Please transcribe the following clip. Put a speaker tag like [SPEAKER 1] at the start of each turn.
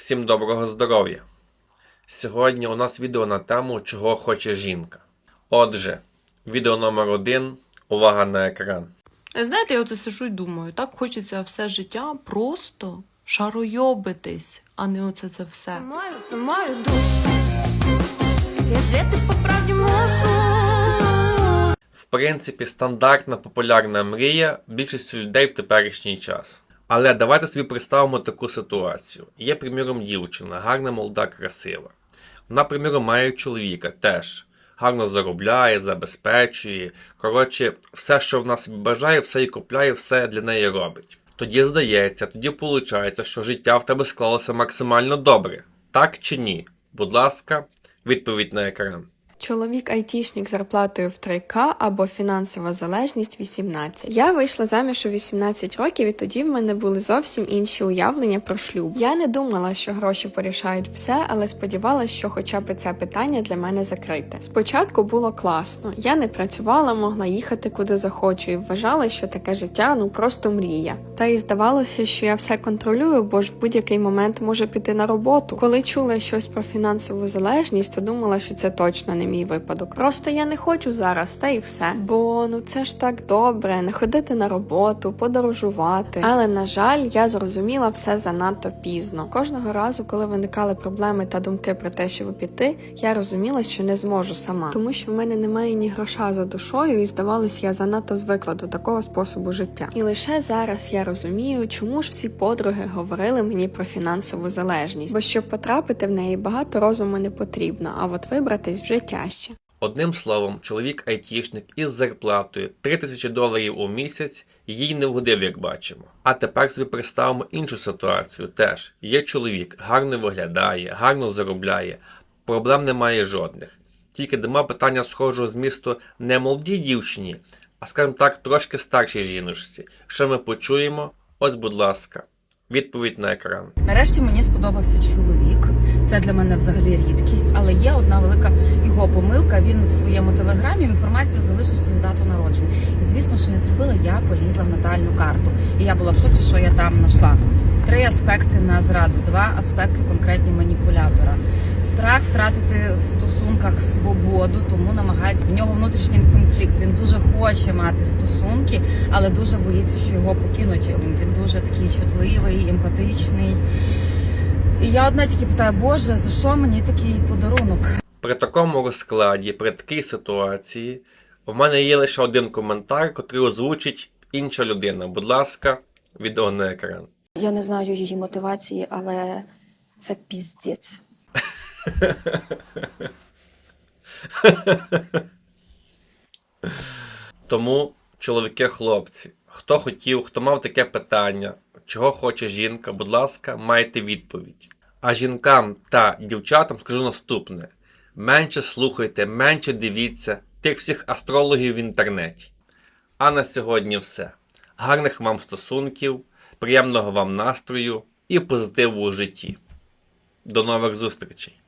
[SPEAKER 1] Всім доброго здоров'я! Сьогодні у нас відео на тему Чого хоче жінка. Отже, відео номер один. Увага на екран.
[SPEAKER 2] Знаєте, я оце сижу і думаю, так хочеться все життя просто шаройобитись, а не оце це все.
[SPEAKER 3] Маю, це маю душу. Я жити по правді можу.
[SPEAKER 1] В принципі, стандартна популярна мрія більшістю людей в теперішній час. Але давайте собі представимо таку ситуацію. Є, приміром, дівчина, гарна, молода, красива. Вона, приміром, має чоловіка теж. Гарно заробляє, забезпечує. Коротше, все, що вона собі бажає, все і купляє, все для неї робить. Тоді здається, тоді виходить, що життя в тебе склалося максимально добре. Так чи ні? Будь ласка, відповідь на екран.
[SPEAKER 4] Чоловік айтішник зарплатою в 3К або фінансова залежність 18. Я вийшла заміж у 18 років, і тоді в мене були зовсім інші уявлення про шлюб. Я не думала, що гроші порішають все, але сподівалася, що хоча б це питання для мене закрите. Спочатку було класно. Я не працювала, могла їхати куди захочу, і вважала, що таке життя ну просто мрія. Та й здавалося, що я все контролюю, бо ж в будь-який момент можу піти на роботу. Коли чула щось про фінансову залежність, то думала, що це точно не мій випадок. Просто я не хочу зараз, та і все. Бо ну це ж так добре, не ходити на роботу, подорожувати. Але на жаль, я зрозуміла все занадто пізно. Кожного разу, коли виникали проблеми та думки про те, щоб піти, я розуміла, що не зможу сама, тому що в мене немає ні гроша за душою, і здавалось, я занадто звикла до такого способу життя. І лише зараз я розумію, чому ж всі подруги говорили мені про фінансову залежність, бо щоб потрапити в неї багато розуму не потрібно, а от вибратись вже тяжче.
[SPEAKER 1] Одним словом, чоловік айтішник із зарплатою 3000 доларів у місяць їй не вгодив, як бачимо. А тепер собі представимо іншу ситуацію. Теж є чоловік, гарно виглядає, гарно заробляє, проблем немає жодних. Тільки нема питання схожого змісту не молодій дівчині, а скажімо так, трошки старшій жіночці. Що ми почуємо? Ось, будь ласка, відповідь на екран.
[SPEAKER 5] Нарешті мені сподобався чоловік. Це для мене взагалі рідкість, але є одна велика його помилка. Він в своєму телеграмі в інформації залишив свою дату народження. І звісно, що я зробила, я полізла в натальну карту. І я була в шоці, що я там знайшла. Три аспекти на зраду, два аспекти конкретні маніпулятора. Страх втратити в стосунках свободу, тому намагається в нього внутрішній конфлікт. Він дуже хоче мати стосунки, але дуже боїться, що його покинуть. Він дуже такий чутливий, емпатичний. І я одна тільки питаю, Боже, за що мені такий подарунок?
[SPEAKER 1] При такому розкладі, при такій ситуації, в мене є лише один коментар, котрий озвучить інша людина. Будь ласка, відео на екран.
[SPEAKER 6] Я не знаю її мотивації, але це піздець.
[SPEAKER 1] Тому, чоловіки, хлопці, хто хотів, хто мав таке питання, чого хоче жінка, будь ласка, майте відповідь. А жінкам та дівчатам скажу наступне: менше слухайте, менше дивіться тих всіх астрологів в інтернеті. А на сьогодні все. Гарних вам стосунків, приємного вам настрою і позитиву у житті. До нових зустрічей!